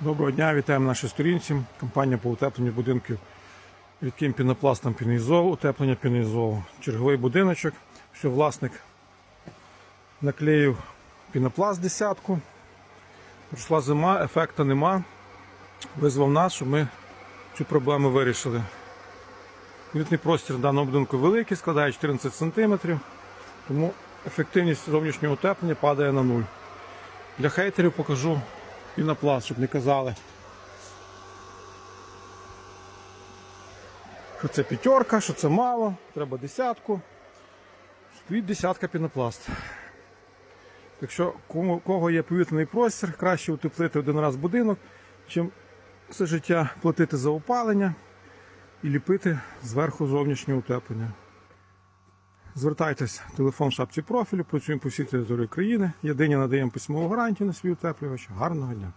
Доброго дня, вітаємо на нашій сторінці. Компанія по утепленню будинків рідким пінопластом пінізол, утеплення пінізолу. Черговий будиночок. Все, власник наклеїв пінопласт десятку. Пройшла зима, ефекту нема. Визвав нас, щоб ми цю проблему вирішили. Квітний простір даного будинку великий, складає 14 см, тому ефективність зовнішнього утеплення падає на нуль. Для хейтерів покажу пінопласт, щоб не казали. Що це п'ятерка, що це мало, треба десятку. Стоїть десятка пінопласт. Якщо кому кого є повітряний простір, краще утеплити один раз будинок, чим все життя платити за опалення і ліпити зверху зовнішнє утеплення. Звертайтесь, телефон в шапці профілю, працюємо по всій території країни. Єдині надаємо письмову гарантію на свій утеплювач. Гарного дня!